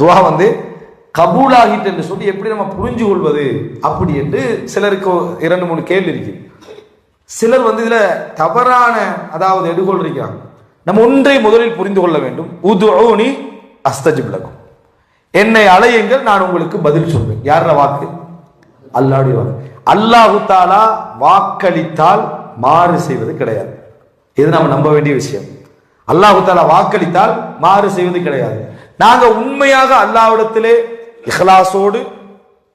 துவா வந்து கபூலாகிட்டு என்று சொல்லி எப்படி நம்ம புரிஞ்சு கொள்வது? அப்படி என்று சிலருக்கு இரண்டு மூணு கேள்வி இருக்கு. சிலர் வந்து இதில் தவறான அதாவது எடுகோள் இருக்கிறாங்க. நம்ம ஒன்றை முதலில் புரிந்து கொள்ள வேண்டும். உதுனி அஸ்தஜி லக்கும் என்னை அலையுங்கள் நான் உங்களுக்கு பதில் சொல்வேன். யார வாக்கு? அல்லாடி வாக்கு. அல்லாஹு தாலா வாக்களித்தால் மாறு செய்வது கிடையாது. இது நம்ம நம்ப வேண்டிய விஷயம். அல்லாஹு தாலா வாக்களித்தால் மாறு செய்வது கிடையாது. நாங்கள் உண்மையாக அல்லாவிடத்திலே இஹ்லாசோடு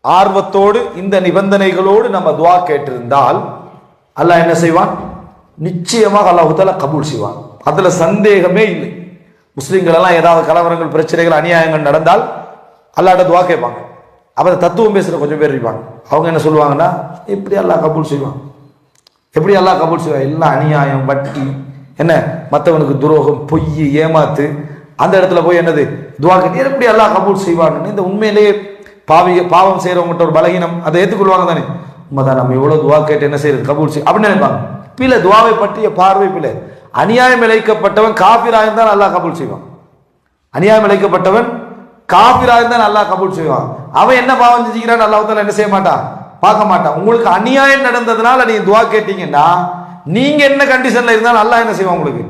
ஆர்வத்தோடு இந்த நிபந்தனைகளோடு நம்ம துவா கேட்டிருந்தால் அல்லாஹ் என்ன செய்வான்? நிச்சயமாக அல்லாஹுத்தால கபூல் செய்வான். அதில் சந்தேகமே இல்லை. முஸ்லீம்கள் எல்லாம் ஏதாவது கலவரங்கள் பிரச்சனைகள் அநியாயங்கள் நடந்தால் அல்லாட்ட துவா கேட்பாங்க. அப்போ தத்துவம் பேசுற கொஞ்சம் பேர் இருப்பாங்க. அவங்க என்ன சொல்லுவாங்கன்னா எப்படி அல்லாஹ் கபூல் செய்வான்? எப்படி அல்லாஹ் கபூல் செய்வான்? எல்லாம் அநியாயம் வட்டி என்ன? மற்றவனுக்கு துரோகம் பொய் ஏமாத்து அந்த இடத்துல போய் என்னது? துவா கட்டி எப்படி எல்லாம் கபூல் செய்வாங்கன்னு இந்த உண்மையிலேயே பாவி பாவம் செய்யறவங்ககிட்ட ஒரு பலகீனம் அதை ஏற்றுக்கொள்வாங்க தானே? உண்மைதான் நம்ம எவ்வளோ துவா கேட்டு என்ன செய்யறது கபூல் செய் அப்படின்னு நினைப்பாங்க. பிள்ளை துவாவை பற்றிய பார்வை பிள்ளை. அநியாயம் இழைக்கப்பட்டவன் காபிராயிருந்தால் நல்லா கபூல் செய்வான். அநியாயம் இழைக்கப்பட்டவன் காபிராயிருந்தால் நல்லா கபூல் செய்வான். அவன் என்ன பாவம் செஞ்சுக்கிறான் அல்லாஹ் என்ன செய்ய மாட்டான்? பார்க்க மாட்டான். உங்களுக்கு அநியாயம் நடந்ததுனால நீங்கள் துவா கேட்டீங்கன்னா நீங்கள் என்ன கண்டிஷனில் இருந்தாலும் நல்லா என்ன செய்வான் உங்களுக்கு?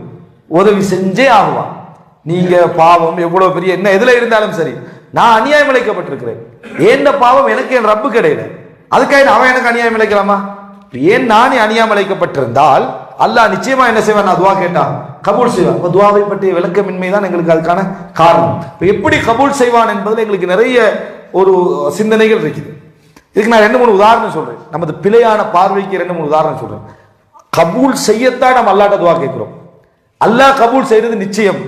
உதவி செஞ்சே ஆகுவான். நீங்க பாவம் எவ்வளவு பெரிய என்ன எதுல இருந்தாலும் சரி நான் அநியாயம் இழைக்கப்பட்டிருக்கிறேன் ஏன் பாவம்? எனக்கு என் ரப்பு கிடையாது அதுக்காக அவன் எனக்கு அநியாயம் இழைக்கலாமா ஏன் நானே அநியாயம் இழைக்கப்பட்டிருந்தால் அல்லாஹ் நிச்சயமா என்ன செய்வான்? நான் துவா கேட்டான். கபூல் செய்வான். இப்ப துவாவை பற்றிய விளக்கமின்மை தான் எங்களுக்கு அதுக்கான காரணம். இப்ப எப்படி கபூல் செய்வான் என்பதில் எங்களுக்கு நிறைய ஒரு சிந்தனைகள் இருக்குது. இதுக்கு நான் ரெண்டு மூணு உதாரணம் சொல்றேன். நமது பிழையான பார்வைக்கு ரெண்டு மூணு உதாரணம் சொல்றேன். கபூல் செய்யத்தான் நம்ம அல்லாட்ட துவா கேட்கிறோம். அல்லாஹ் கபூல் செய்யறது நிச்சயம்.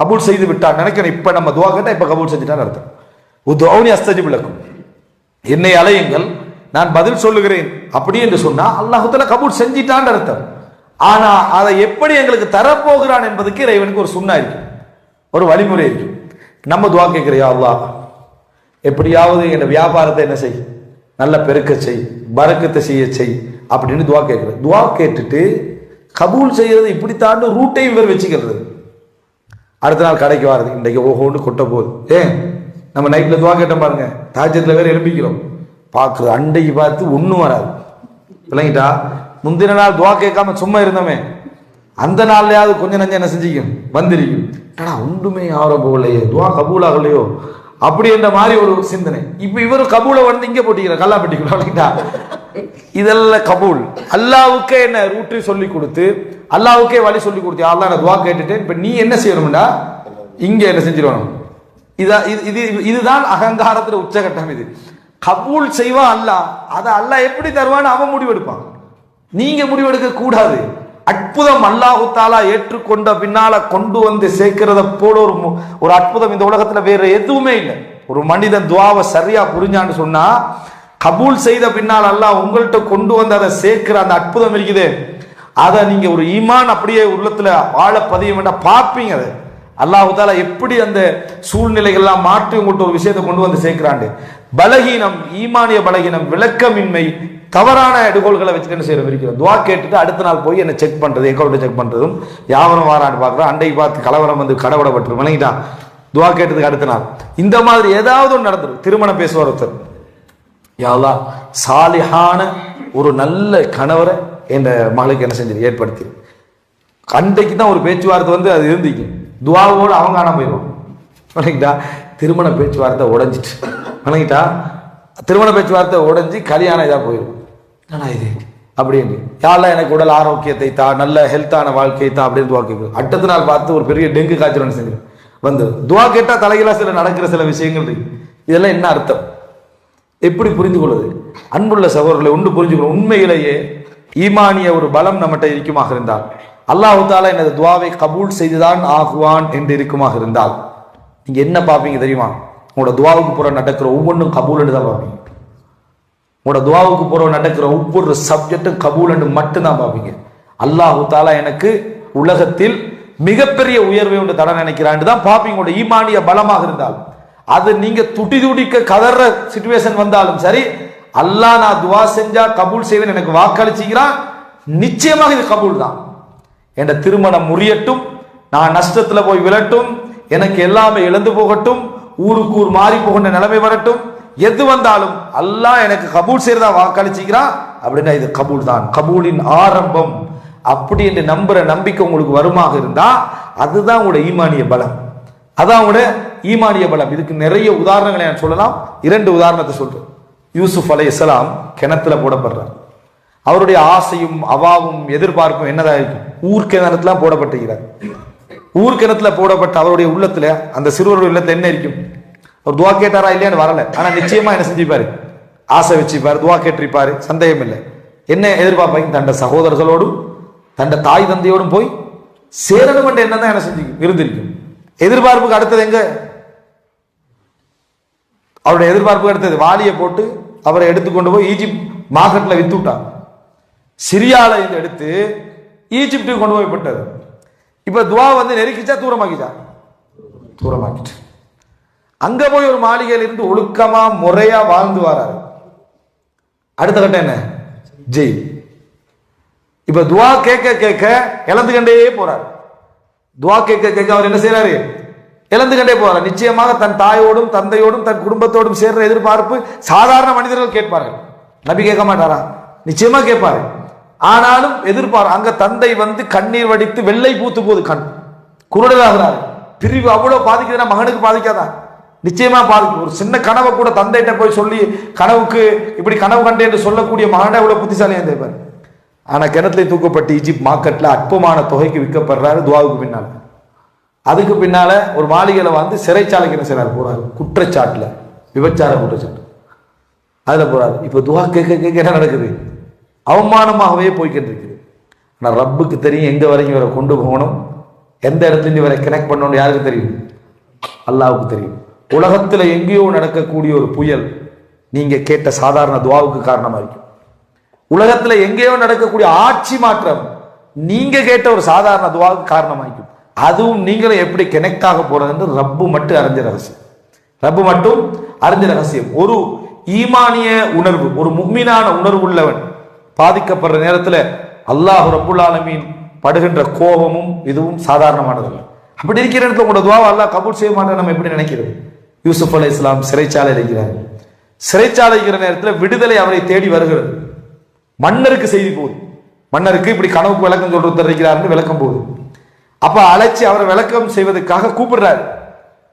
கபூல் செய்து விட்டான் நினைக்கிறேன். இப்போ நம்ம துவா கேட்டால் இப்போ கபூல் செஞ்சுட்டான்னு அர்த்தம். உத்வனி அஸ்தஜி விளக்கும் என்னை அலையுங்கள் நான் பதில் சொல்லுகிறேன். அப்படி என்று சொன்னால் அல்லாஹுத்தால கபூல் செஞ்சிட்டான்னு அர்த்தம். ஆனால் அதை எப்படி எங்களுக்கு தரப்போகிறான் என்பதுக்கு இறைவனுக்கு ஒரு சுண்ணா இருக்கு. ஒரு வழிமுறை இருக்கு. நம்ம துவா கேட்குறியா அல்லா எப்படியாவது என் வியாபாரத்தை என்ன செய்? நல்ல பெருக்க செய் பறக்கத்தை செய்ய செய் அப்படின்னு துவா கேட்குறேன் துவா கேட்டுட்டு கபூல் செய்கிறது இப்படித்தாண்டு ரூட்டையும் இவர் வச்சுக்கிறது. அடுத்த நாள் கடைக்கு வாருது. இன்றைக்கு ஓஹோன்னு கொட்ட போகுது. ஏன்? நம்ம நைட்டில் துவா கேட்டோம் பாருங்க. தாஜத்தில் வேறு எழுப்பிக்கிறோம். பார்க்குறது அண்டைக்கு பார்த்து ஒன்றும் வராது. விளங்கிட்டா? முந்தின நாள் துவா கேட்காம சும்மா இருந்தோமே. அந்த நாள்லயாவது கொஞ்சம் நஞ்சம் என்ன செஞ்சுக்கும்? வந்திருக்கும். ஏடா ஒன்றுமே ஆகிற போகலையே. துவா கபூலாகலையோ? அப்படி என்ற மாதிரி ஒரு சிந்தனை. இப்போ இவர் கபூலை வந்து இங்கே போட்டிக்கிறார் கல்லாப்பட்டிக்குள்ள. விளங்கிட்டா? இதெல்லாம் கபூல். அல்லாவுக்கே என்ன? ரூட்டு சொல்லி கொடுத்து அல்லாவுக்கே வழி சொல்லி கொடுத்தியா அல்லா நான் துவா கேட்டுட்டேன். இப்போ நீ என்ன செய்யணும்டா? இங்கே என்ன செஞ்சிடணும் இதா இது இது இதுதான் அகங்காரத்தில் உச்சகட்டம் இது. கபூல் செய்வான் அல்லாஹ். அதை அல்லாஹ் எப்படி தருவான்னு அவன் முடிவெடுப்பான். நீங்க முடிவெடுக்க கூடாது. அற்புதம் அல்லாஹுத்தாலா ஏற்றுக்கொண்ட பின்னால கொண்டு வந்து சேர்க்கிறத போல ஒரு மு- ஒரு அற்புதம் இந்த உலகத்துல வேற எதுவுமே இல்லை. ஒரு மனிதன் துவாவை சரியா புரிஞ்சான்னு சொன்னா கபூல் செய்த பின்னால் அல்லாஹ் உங்கள்கிட்ட கொண்டு வந்து அதை சேர்க்கிற அந்த அற்புதம் இருக்குது. அதை நீங்கள் ஒரு ஈமான் அப்படியே உள்ளத்தில் வாழ பதிய வேண்டாம். பார்ப்பீங்க அதை. அல்லாஹால தாலா எப்படி அந்த சூழ்நிலைகள்லாம் மாற்றி உங்கள்கிட்ட ஒரு விஷயத்தை கொண்டு வந்து சேர்க்கிறாண்டு பலகீனம் ஈமானிய பலகீனம் விளக்கமின்மை தவறான எடுகோள்களை வச்சுட்டு என்ன செய்யற இருக்கிறோம் துவா கேட்டுட்டு அடுத்த நாள் போய் என்ன செக் பண்ணுறது அக்கௌண்ட் செக் பண்ணுறதும் யாவரும் வாரான்னு பார்க்குறோம். அண்டைக்கு பார்த்து கலவரம் வந்து கடவுடப்பட்டு விளங்கிட்டா துவா கேட்டதுக்கு அடுத்த நாள். இந்த மாதிரி ஏதாவது ஒன்று நடந்துடும் திருமணம் பேசுவார் ஒருத்தர். யாவா சாலிஹான ஒரு நல்ல கணவரை என்ற மகளுக்கு என்ன செஞ்சது ஏற்படுத்தி. அன்றைக்கு தான் ஒரு பேச்சுவார்த்தை வந்து அது இருந்துச்சு துவாவோடு அவங்க ஆனால் போயிடும் வணங்கிட்டா திருமண பேச்சுவார்த்தை உடஞ்சிட்டு. வணங்கிட்டா திருமண பேச்சுவார்த்தை உடஞ்சி கல்யாணம் இதாக போயிடும் என்னடா இது? அப்படின்னு யாரெல்லாம் எனக்கு உடல் ஆரோக்கியத்தை தா நல்ல ஹெல்த்தான வாழ்க்கையை தா அப்படின்னு துவா கேட்கும் அடுத்த நாள் பார்த்து ஒரு பெரிய டெங்கு காய்ச்சல் ஒன்று செஞ்சு. வந்து துவா கேட்டால் தலைகளாக சில நடக்கிற சில விஷயங்கள் இருக்கு. இதெல்லாம் என்ன அர்த்தம்? எப்படி புரிந்து கொள்வது? அன்புள்ள சகோதரர்களை உண்டு புரிஞ்சுக்கணும். உண்மையிலேயே ஈமானிய ஒரு பலம் நம்மகிட்ட இருக்குமாக இருந்தால் அல்லாஹு தாலா எனது துவாவை கபூல் செய்துதான் ஆகுவான் என்று இருக்குமாக இருந்தால் நீங்கள் என்ன பார்ப்பீங்க தெரியுமா? உங்களோட துவாவுக்கு போகிற நடக்கிற ஒவ்வொன்றும் கபூல் தான் பார்ப்பீங்க. உங்களோட துவாவுக்கு போகிற நடக்கிற ஒவ்வொரு சப்ஜெக்டும் கபூல் மட்டும்தான் பார்ப்பீங்க. அல்லாஹு தாலா எனக்கு உலகத்தில் மிகப்பெரிய உயர்வை ஒன்று தர நினைக்கிறான்னு தான் பார்ப்பீங்க. உங்களோட ஈமானிய பலமாக இருந்தால் அது நீங்கள் துடி துடிக்க கதற சுச்சுவேஷன் வந்தாலும் சரி அல்லாஹ் நான் துவா செஞ்சா கபூல் செய்வேன் எனக்கு வாக்களிச்சுக்கிறான் நிச்சயமாக இது கபூல் தான். என் திருமணம் முறியட்டும் நான் நஷ்டத்துல போய் விழட்டும் எனக்கு எல்லாமே இழந்து போகட்டும் ஊருக்கு ஊர் மாறி போகின்ற நிலைமை வரட்டும். எது வந்தாலும் அல்லாஹ் எனக்கு கபூல் செய்யறதா வாக்களிச்சுக்கிறான் அப்படின்னா இது கபூல் தான். கபூலின் ஆரம்பம் அப்படி என்று நம்புற நம்பிக்கை உங்களுக்கு வருமாக இருந்தா அதுதான் உங்களோட ஈமானிய பலம். அதான் உங்களோட ஈமானிய பலம். இதுக்கு நிறைய உதாரணங்களை நான் சொல்லலாம். இரண்டு உதாரணத்தை சொல்றேன். யூசுப் அலை இஸ்லாம் கிணத்துல போடப்படுறார். அவருடைய ஆசையும் அவாவும் எதிர்பார்ப்பும் என்னதா இருக்கும் ஊர் கிணத்துல போடப்பட்டிருக்கிறார். ஊர் கிணத்துல போடப்பட்ட அவருடைய உள்ளத்துல அந்த சிறுவருடைய உள்ளத்துல என்ன இருக்கும்? அவர் துவா கேட்டாரா இல்லையான்னு வரல. ஆனா நிச்சயமா என்ன செஞ்சுப்பாரு? ஆசை வச்சுப்பாரு துவா கேட்டிருப்பாரு சந்தேகம் இல்லை. என்ன எதிர்பார்ப்பாங்க தண்ட சகோதரர்களோடும் தண்ட தாய் தந்தையோடும் போய் சேரணும் என்ற எண்ணம் தான் என்ன செஞ்சு இருந்திருக்கும். எதிர்பார்ப்புக்கு அடுத்தது எங்க? அவருடைய எதிர்பார்ப்புக்கு அடுத்தது வாலியை போட்டு அவரை எடுத்துக்கொண்டு போய் ஈஜிப்ட் மார்க்கெட்டில் வித்து விட்டார் சிரியால எடுத்து ஈஜிப்டுக்கு கொண்டு போய் விட்டது. இப்போ துவா வந்து நெருக்கிச்சா தூரமாக்கிச்சா? தூரமாக்கிட்டு. அங்கே போய் ஒரு மாளிகையில் இருந்து ஒழுக்கமாக முறையாக வாழ்ந்து வராரு. அடுத்த கட்டம் என்ன? ஜெய். இப்போ துவா கேட்க கேட்க இழந்து கண்டே போறார். துவா கேட்க கேட்க அவர் என்ன செய்யறாரு இழந்து கண்டே போகிறார் நிச்சயமாக தன் தாயோடும் தந்தையோடும் தன் குடும்பத்தோடும் சேர்ற எதிர்பார்ப்பு சாதாரண மனிதர்கள் கேட்பார்கள். நபி கேட்க மாட்டாரா? நிச்சயமா கேட்பாரு. ஆனாலும் எதிர்பார் அங்க தந்தை வந்து கண்ணீர் வடித்து வெள்ளை பூத்து போது கண். குருடலாகிறார் பிரிவு அவ்வளோ பாதிக்குதுன்னா மகனுக்கு பாதிக்காதா? நிச்சயமா பாதிக்கும். ஒரு சின்ன கனவை கூட தந்தைகிட்ட போய் சொல்லி கனவுக்கு இப்படி கனவு கண்டேன் என்று சொல்லக்கூடிய மகனை எவ்வளவு புத்திசாலியாக இருந்தேன் ஆனால் கிணத்துல தூக்கப்பட்டு ஈஜிப்ட் மார்க்கெட்டில் அற்பமான தொகைக்கு விற்கப்படுறாரு துவாவுக்கு பின்னால். அதுக்கு பின்னால ஒரு மாளிகையில வந்து சிறைச்சாலைக்கு என்ன செய்றாரு? போறாரு. குற்றச்சாட்டில். விபச்சார குற்றச்சாட்டு. அதில் போறாரு. இப்போ துவா கேட்க கேட்க என்ன நடக்குது? அவமானமாகவே போய்கிட்டு இருக்குது ஆனால் ரப்புக்கு தெரியும் எங்கே வரைக்கும் இவரை கொண்டு போகணும். எந்த இடத்துல இவரை கனெக்ட் பண்ணணும் யாருக்கு தெரியும்? அல்லாவுக்கு தெரியும். உலகத்தில் எங்கேயோ நடக்கக்கூடிய ஒரு புயல் நீங்கள் கேட்ட சாதாரண துவாவுக்கு காரணமாக இருக்கும். உலகத்தில் எங்கேயோ நடக்கக்கூடிய ஆட்சி மாற்றம் நீங்கள் கேட்ட ஒரு சாதாரண துவாவுக்கு காரணமாக்கும் அதுவும் நீங்களும் எப்படி கனெக்ட் ஆக போறதுன்னு ரப்பு மட்டும் அறிஞ்ச ரகசியம். ரப்பு மட்டும் அறிஞ்ச ரகசியம். ஒரு ஈமானிய உணர்வு ஒரு முக்மீனான உணர்வு உள்ளவன் பாதிக்கப்படுற நேரத்தில் அல்லாஹ் ரப்புல் ஆலமீன் படுகின்ற கோபமும் இதுவும் சாதாரணமானதல்ல. அப்படி இருக்கிற இடத்துல உங்களோட துவாவை அல்லாஹ் கபூல் செய்ய மாட்டேன் நம்ம எப்படி நினைக்கிறது? யூசுப் அலி இஸ்லாம் சிறைச்சாலை இருக்கிறார் சிறைச்சாலை இருக்கிற நேரத்தில் விடுதலை அவரை தேடி வருகிறது. மன்னருக்கு செய்தி போகுது மன்னருக்கு இப்படி கனவுக்கு விளக்கம் சொல்றது இருக்கிறார்னு விளக்கம் போகுது அப்ப அழைச்சி அவரை விளக்கம் செய்வதற்காக கூப்பிடுறாரு.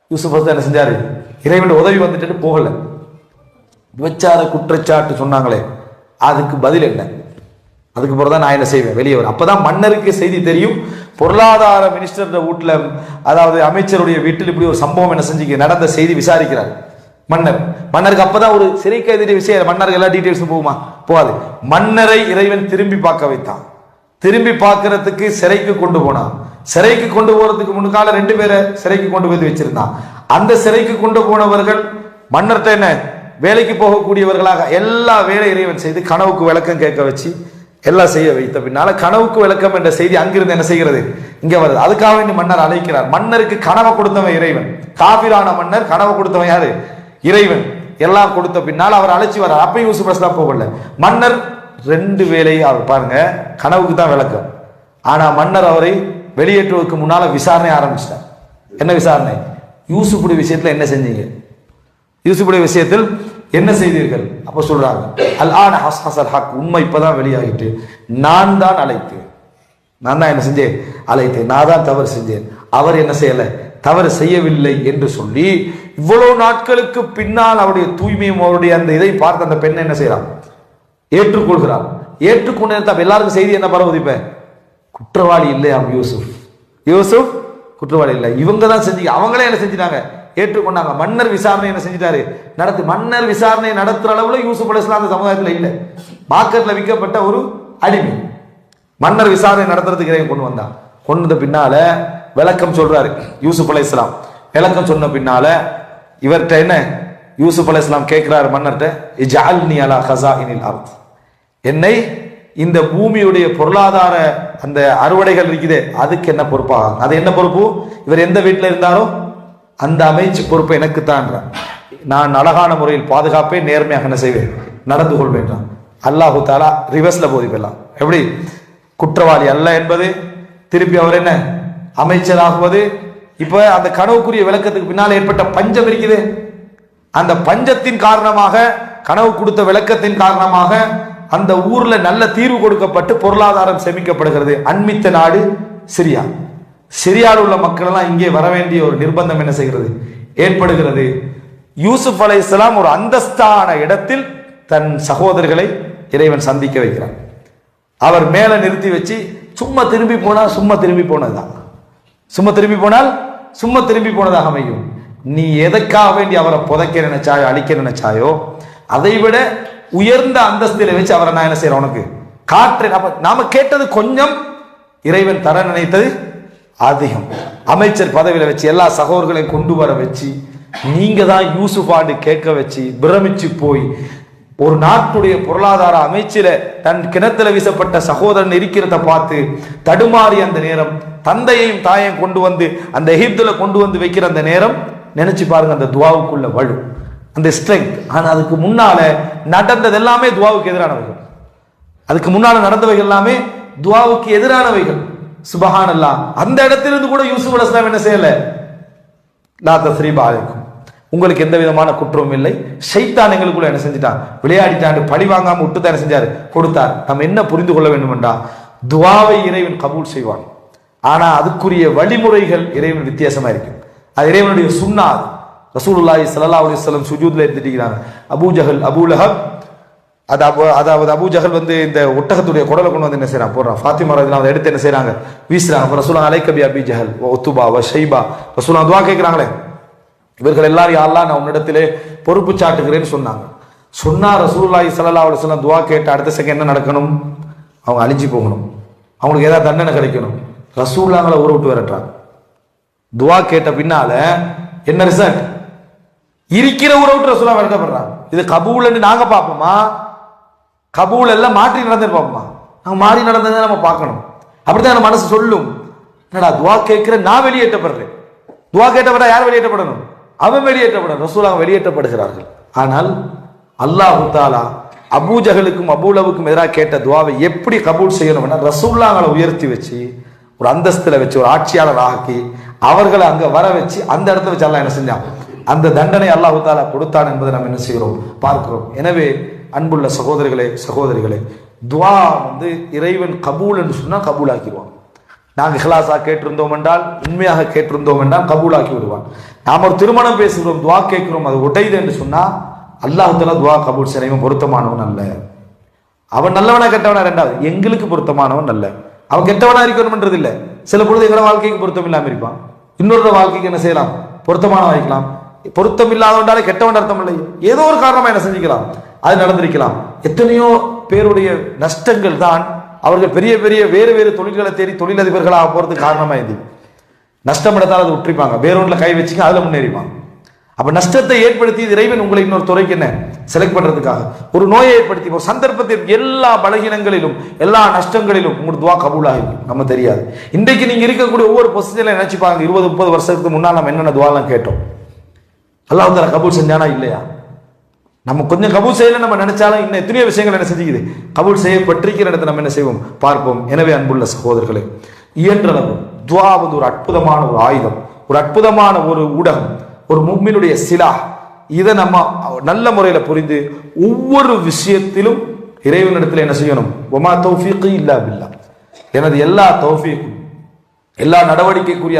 யூசுப் என்ன செஞ்சாரு? இறைவன் உதவி வந்துட்டு போகல. விபச்சார குற்றச்சாட்டு சொன்னாங்களே அதுக்கு பதில் என்ன? அதுக்கு பிறகு தான் நான் என்ன செய்வேன்? வெளியே வரும் அப்பதான் மன்னருக்கு செய்தி தெரியும். பொருளாதார மினிஸ்டர் வீட்டில் அதாவது அமைச்சருடைய வீட்டில் இப்படி ஒரு சம்பவம் என்ன செஞ்சு நடந்த செய்தி விசாரிக்கிறார் மன்னர். மன்னருக்கு அப்பதான் ஒரு சிறை கைதிய விஷயம். மன்னருக்கு எல்லா டீட்டெயில்ஸும் போகுமா? போகாது. மன்னரை இறைவன் திரும்பி பார்க்க வைத்தான். திரும்பி பார்க்கறதுக்கு சிறைக்கு கொண்டு போனான். சிறைக்கு கொண்டு போறதுக்கு முன்னால ரெண்டு பேரை சிறைக்கு கொண்டு போய் வச்சிருந்தான். அந்த சிறைக்கு கொண்டு போனவர்கள் மன்னர்கிட்ட என்ன? வேலைக்கு போகக்கூடியவர்களாக எல்லா வேலை இறைவன் செய்து கனவுக்கு விளக்கம் கேட்க வச்சு எல்லாம் செய்ய வைத்த பின்னால கனவுக்கு விளக்கம் என்ற செய்தி அங்கிருந்து என்ன செய்கிறது? இங்க வருது. அதுக்காக வேண்டி மன்னர் அழைக்கிறார். மன்னருக்கு கனவை கொடுத்தவன் இறைவன். காபிரான மன்னர் கனவை கொடுத்தவன் யாரு? இறைவன். எல்லாம் கொடுத்த பின்னால் அவர் அழைச்சி வர்றார். அப்பயும் யூசுப் அலைஹிஸ்ஸலாம் போகல. மன்னர் ரெண்டு வேலையை அவர் பாருங்க கனவுக்கு தான் விளக்கம். ஆனா மன்னர் அவரை வெளியேற்றுவதற்கு முன்னால் விசாரணை ஆரம்பிச்சிட்டார். என்ன விசாரணை? யூசுப்புடைய விஷயத்தில் என்ன செஞ்சீங்க? யூசுப்புடைய விஷயத்தில் என்ன செய்தீர்கள்? அப்போ சொல்றாங்க அல் ஆன ஹஸ் ஹசல் ஹக். உண்மை இப்போதான் வெளியாகிட்டு நான் தான் அழைத்தேன். நான் தான் என்ன செஞ்சேன்? அழைத்தேன். நான் தான் தவறு செஞ்சேன். அவர் என்ன செய்யலை? தவறு செய்யவில்லை என்று சொல்லி இவ்வளவு நாட்களுக்கு பின்னால் அவருடைய தூய்மையும் அவருடைய அந்த இதை பார்த்து அந்த பெண்ணை என்ன செய்யறான்? ஏற்றுக்கொள்கிறான். ஏற்றுக்கொண்டு எல்லாருக்கும் செய்தி என்ன பரவுது இப்ப? குற்றவாளி இல்லையாம் யூசுப். யூசுப் குற்றவாளி இல்லை. இவங்க தான் செஞ்சு அவங்களே என்ன செஞ்சிட்டாங்க? ஏற்றுக்கொண்டாங்க. மன்னர் விசாரணை என்ன செஞ்சிட்டாரு? நடத்து மன்னர் விசாரணை நடத்துற அளவுல யூசுப் அலைஹிஸ்ஸலாம் அந்த சமுதாயத்தில் இல்லை. பாக்கத்தில் விற்கப்பட்ட ஒரு அடிமை. மன்னர் விசாரணை நடத்துறதுக்கு இறைவன் கொண்டு வந்தான். கொண்டு வந்த பின்னால விளக்கம் சொல்றாரு யூசுப் அலைஹிஸ்ஸலாம் விளக்கம் சொன்ன பின்னால இவர்கிட்ட என்ன? யூசுப் அலைஹிஸ்ஸலாம் கேட்கிறாரு மன்னர்கிட்ட இஜ்அல்னி அலா ஹஸாயினில் அர்த். என்னை இந்த பூமியுடைய பொருளாதார அந்த அறுவடைகள் இருக்குதே அதுக்கு என்ன பொறுப்பாகும்? அது என்ன பொறுப்பு? இவர் எந்த வீட்டில் இருந்தாரோ அந்த அமைச்சு பொறுப்பு எனக்கு தான் நான் அழகான முறையில் பாதுகாப்பேன் நேர்மையாக என்ன செய்வேன்? நடந்து கொள்வேன் அல்லாஹு தாலா ரிவர்ஸில் போதிப்பெல்லாம் எப்படி? குற்றவாளி அல்ல என்பது திருப்பி அவர் என்ன? அமைச்சராகுவது. இப்போ அந்த கனவுக்குரிய விளக்கத்துக்கு பின்னால் ஏற்பட்ட பஞ்சம் இருக்குது. அந்த பஞ்சத்தின் காரணமாக கனவு கொடுத்த விளக்கத்தின் காரணமாக அந்த ஊர்ல நல்ல தீர்வு கொடுக்கப்பட்டு பொருளாதாரம் சேமிக்கப்படுகிறது. அண்மித்த நாடு சிரியா. சிரியாவில் உள்ள மக்கள் எல்லாம் இங்கே வர வேண்டிய ஒரு நிர்பந்தம் என்ன செய்கிறது? ஏற்படுகிறது. யூசுப் அலைஹிஸ்ஸலாம் ஒரு அந்தஸ்தான இடத்தில் தன் சகோதரர்களை இறைவன் சந்திக்க வைக்கிறான். அவர் மேலே நிறுத்தி வச்சு சும்மா திரும்பி போனால் சும்மா திரும்பி போனதுதான். சும்மா திரும்பி போனால் சும்மா திரும்பி போனதாக அமையும். நீ எதற்காக வேண்டி அவரை புதைக்க நினைச்சாயோ அழிக்க நினைச்சாயோ அதை விட உயர்ந்த அந்தஸ்தில வச்சு அவரை நான் என்ன செய்யறேன் உனக்கு? காற்று அப்ப நாம கேட்டது கொஞ்சம் இறைவன் தர நினைத்தது அதிகம். அமைச்சர் பதவியில வச்சு எல்லா சகோதரர்களையும் கொண்டு வர வச்சு நீங்க தான் யூசுஃபாண்டு கேட்க வச்சு பிரமிச்சு போய் ஒரு நாட்டுடைய பொருளாதார அமைச்சில தன் கிணத்துல வீசப்பட்ட சகோதரன் இருக்கிறத பார்த்து தடுமாறி அந்த நேரம் தந்தையையும் தாயையும் கொண்டு வந்து அந்த எகிப்துல கொண்டு வந்து வைக்கிற அந்த நேரம் நினைச்சு பாருங்க அந்த துவாவுக்குள்ள வலு அந்த ஸ்ட்ரென்த் ஆனால் அதுக்கு முன்னால நடந்தது எல்லாமே துவாவுக்கு எதிரானவைகள். அதுக்கு முன்னால நடந்தவைகள் எல்லாமே துவாவுக்கு எதிரானவைகள். சுபஹான் அல்லா அந்த இடத்திலிருந்து கூட யூசுப் அலைஹிஸ்ஸலாம் என்ன செய்யல? லாத்த ஸ்ரீபா இருக்கும் உங்களுக்கு எந்த விதமான குற்றமும் இல்லை. ஷைத்தான் எங்களுக்குள்ள என்ன செஞ்சிட்டான்? விளையாடிட்டாண்டு பழி வாங்காம விட்டு தான் என்ன செஞ்சாரு? கொடுத்தார். நம்ம என்ன புரிந்து கொள்ள வேண்டும் துவாவை இறைவன் கபூல் செய்வான். ஆனா அதுக்குரிய வழிமுறைகள் இறைவன் வித்தியாசமா இருக்கும் அது இறைவனுடைய சுண்ணா அது. ரசூலுல்லாஹி சல்லா அலைஹி வஸல்லம் சுஜூத்ல இருந்துட்டாங்க அபூ ஜஹல் அபூ லஹப் அது அபு அதாவது அபூ ஜஹல் வந்து இந்த ஒட்டகத்துடைய குடலை கொண்டு வந்து என்ன செய்கிறான் போடுறான். ஃபாத்திமா ரதிலாம் அதை எடுத்து என்ன செய்கிறாங்க வீசுறாங்க. அப்ப ரசூலா அலைக்கபி அபி ஜஹல் ஒத்துபா வ ஷைபா. ரசூலா துவா கேட்கிறாங்களே இவர்கள் எல்லாரும் யாரெல்லாம் நான் உன்னிடத்திலே பொறுப்பு சாட்டுகிறேன்னு சொன்னாங்க. சொன்னா ரசூல்லாஹி சல்லா அலைஹி வஸல்லம் துவா கேட்டு அடுத்த செகண்ட் என்ன நடக்கணும்? அவங்க அழிஞ்சு போகணும். அவங்களுக்கு ஏதாவது தண்டனை கிடைக்கணும். ரசூல்லாங்களை ஊற விட்டு விரட்டுறாங்க. துவா கேட்ட பின்னால என்ன ரிசல்ட் இருக்கிற ஊரை விட்டு ரசூலா வழங்கப்படுறாங்க இது கபூல்னு நாங்கள் பார்ப்போமா? கபூல் எல்லாம் மாற்றி நடந்துட்டு பார்ப்போமா? நாங்கள் மாறி நடந்ததை நம்ம பார்க்கணும். அப்படிதான் என் மனசு சொல்லும். என்னடா துவா கேட்கிற நான் வெளியேற்றப்படுறேன். துவா கேட்டப்பட யார் வெளியேற்றப்படணும்? அவன் வெளியேற்றப்படணும். ரசூலாங்க வெளியேற்றப்படுகிறார்கள். ஆனால் அல்லாஹு தாலா அபூஜகளுக்கும் அபூலவுக்கும் எதிராக கேட்ட துவாவை எப்படி கபூல் செய்யணும்னா ரசூல்லாங்களை உயர்த்தி வச்சு ஒரு அந்தஸ்தில் வச்சு ஒரு ஆட்சியாளர் ஆக்கி அவர்களை அங்கே வர வச்சு அந்த இடத்துல வச்சு எல்லாம் என்ன செஞ்சாங்க அந்த தண்டனை அல்லாஹு தாலா கொடுத்தான் என்பதை நாம் என்ன செய்கிறோம்? பார்க்கிறோம். எனவே அன்புள்ள சகோதரிகளே சகோதரிகளே துவா வந்து இறைவன் கபூல் என்று சொன்னால் கபூல் ஆக்கிடுவான் நாங்கள் இஹ்லாஸா கேட்டிருந்தோம் என்றால் உண்மையாக கேட்டிருந்தோம் என்றால் கபூலாக்கி விடுவான். நாம் ஒரு திருமணம் பேசுகிறோம் துவா கேட்கிறோம் அது உடையுது என்று அல்லாஹ் தாலா துவா கபூல் செய்யவும் பொருத்தமானவன் அல்ல. அவன் நல்லவனா கெட்டவனா ரெண்டாவது. எங்களுக்கு பொருத்தமானவன் அல்ல. அவன் கெட்டவனா இருக்கணும்ன்றது இல்லை சில பொழுது எங்களோட வாழ்க்கைக்கு பொருத்தம் இல்லாமல் இருப்பான். இன்னொரு வாழ்க்கைக்கு என்ன செய்யலாம்? பொருத்தமான வாய்க்கலாம் பொருத்தம் இல்லாதவன்றாலே கெட்டவன் அர்த்தம் இல்லை. ஏதோ ஒரு காரணமாக என்ன செஞ்சுக்கலாம் அது நடந்திருக்கலாம். எத்தனையோ பேருடைய நஷ்டங்கள் தான் அவர்கள் பெரிய பெரிய வேறு வேறு தொழில்களை தேடி தொழிலதிபர்களாக போகிறது காரணமாக இது. நஷ்டம் எடுத்தால் அதை விட்டுருப்பாங்க. வேறொன்றில் கை வச்சுக்க அதில் முன்னேறிப்பாங்க. அப்போ நஷ்டத்தை ஏற்படுத்தி இறைவன் உங்களை இன்னொரு துறைக்கு என்ன? செலக்ட் பண்ணுறதுக்காக ஒரு நோயை ஏற்படுத்தி ஒரு சந்தர்ப்பத்தில் எல்லா பலகீனங்களிலும் எல்லா நஷ்டங்களிலும் உங்களுக்கு துவா கபூலாகும் நம்ம தெரியாது. இன்றைக்கு நீங்கள் இருக்கக்கூடிய ஒவ்வொரு பொசிஷனில் நினைச்சு பாருங்க இருபது முப்பது வருஷத்துக்கு முன்னால் நம்ம என்னென்ன துவாலாம் கேட்டோம்? அல்லாஹ் வந்து கபூல் செஞ்சானா இல்லையா? நம்ம கொஞ்சம் கபூல் செய்யல நம்ம நினைச்சாலும் இன்னும் எத்தனையோ விஷயங்கள் என்ன செஞ்சுக்குது? கபூல் செய்யப்பட்டிருக்கிற இடத்தை நம்ம என்ன செய்வோம்? பார்ப்போம். எனவே அன்புள்ள சகோதரர்களே இயன்றளவு துவாவது ஒரு அற்புதமான ஒரு ஆயுதம் ஒரு அற்புதமான ஒரு ஊடகம் ஒரு மும்மினுடைய சிலா. இதை நம்ம நல்ல முறையில புரிந்து ஒவ்வொரு விஷயத்திலும் இறைவனிடத்தில் என்ன செய்யணும்? ஒமா தௌஃபீக்கு இல்லா பில்லா. எனது எல்லா தௌஃபீக்கும் எல்லா நடவடிக்கைக்குரிய